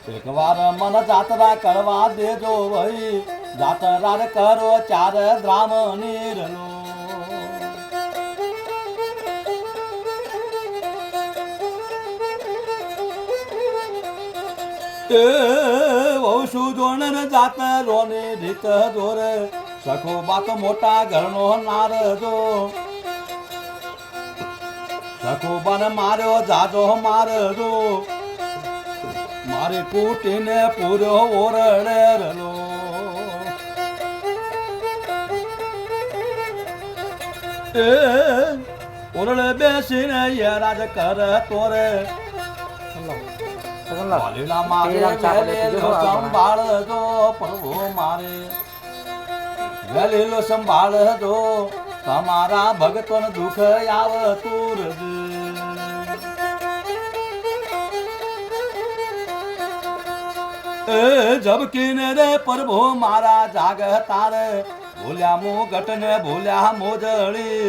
એક વાર મન જાતરા કરવા દેજો ભાઈ જાતરા કરો ચાર એ વહુ જોણ જાત રોને રીત જોરે સખો બાત મોટા ઘરનો નાર જો સખો બન માર્યો જાજો મારજો. મારે કૂટીને પૂરો ઓરડે રલો એ ઓરડે બેસીને યરાજ કર તોરે. વાલીલા મારે સંભાળજો પ્રભુ મારે. વેલેલો સંભાળજો તમારા ભગતોને દુઃખ આવતું રજે એ જબકીને રે પ્રભુ મારા જાગ તારે. ભૂલ્યા મુગટ ને ભૂલ્યા મોજળી,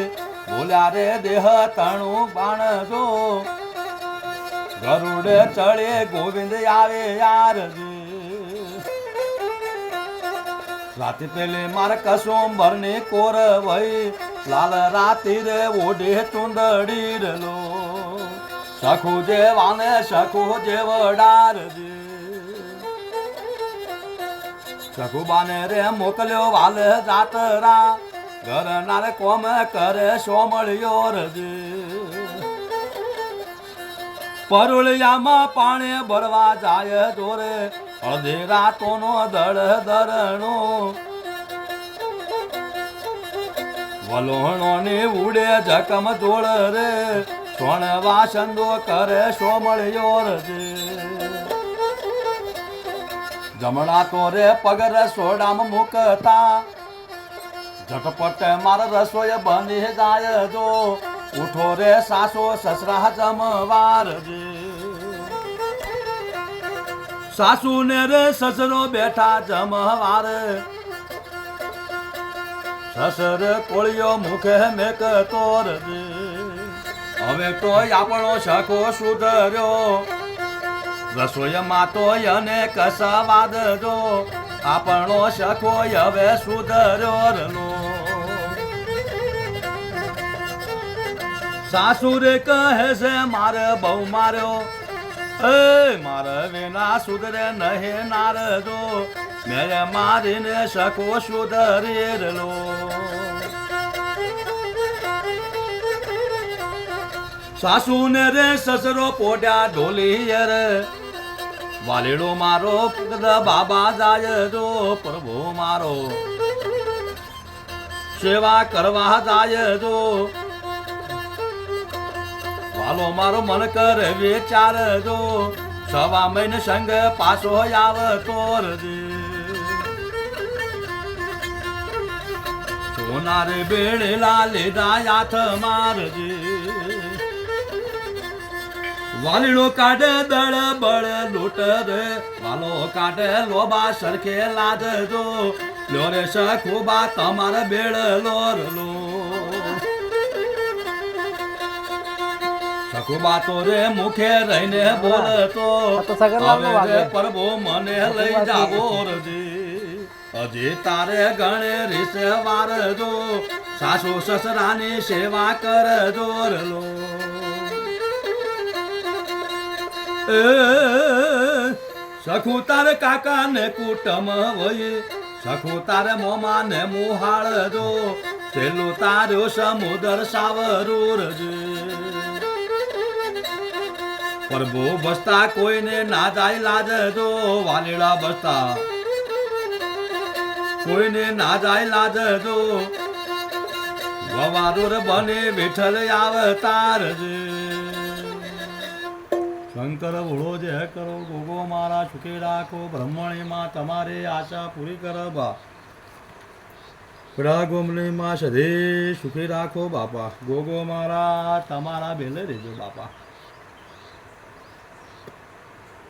ભૂલ્યા રે દેહ તણું બાણ જો ગરુડ ચડે ગોવિંદ આવે યાર રાતે પેલે માર કસોંબર ભરને કોર ભઈ લાલ રાતી રે ઓઢે ચુંદડી રલો. સખુ જેવાને સખુ જેવડાર જે. સખુબાને રે મોકલ્યો વાલ જાતરા. ઘરનાર કોમ કરે સોમળ્યો રજ. પરુળિયામાં પાણે ભરવા જાય જોરે. અડધી રાતોનો દળ દરણો. વલોણો ને ઉડે જકમ જોડ રે. સોણ વાસંદો કરે સોમળ્યો રજે. જમણા તો રે પગ રસોડામાં મૂકતા. ઝટપટ માર રસોઈ બની જાય જો ઉઠો રે સાસો સસરા જમવાર સાસુ ને રે સસરો બેઠા જમવાર. સસર કોળિયો મુખે મેક તોર હવે તો આપણો શકો સુધર્યો. રસોઈમાં તો અને કસાવાદ જો. આપણો શખો હવે સુધર્યો રલો સાસુરે કહે છે, મારે બહુ માર્યો. એ, મારે વિના સુધરે નહે નારજો. મેં મારીને શખો સુધરી રલો સાસુને રે સસરો પોટ્યા ઢોલી રે વાલેડો મારો બાબા જાય જો પ્રભુ મારો. સેવા કરવા જાય જો વાલો મારો મન કર વિચાર જો સવા મહિને સંગ પાછો આવતો તોર સોનારે બેડેલા લીધા હાથ મારજે વાલીડો કાઢે દળ બળ લૂટ રે વાલો કાઢે લોબા સરખે લાદ લો લોરે સખુબા તમાર બેડ લોર લો સખુબા તો રે મુખે રહીને બોલતો. હવે વાગે. મને લઈ જાવો રજી. હજી તારે ગણે રીસે વારજો. સાસુ સસરાની સેવા કરજો રલો. એ સખુ તાર કાકા ને કુટમ હોય સખુ તાર મોમા ને મુહાળ જો છેલ્લું તારો સમુદર સાવરું રજે પ્રભુ બસતા કોઈને ના જાય લાજજો વાલીડા બસતા. કોઈને ના જાય લાજજો ગવારુર બને વિઠ્ઠલ આવતાર જે શંકર ભોળો જય કરો ગોગો મારા સુખી રાખો બ્રહ્મણીમાં તમારે આશા પૂરી કરવા પડા ગોમણીમાં સધે સુખી રાખો બાપા, ગોગો મારા તમારા બેલે રહેજો બાપા.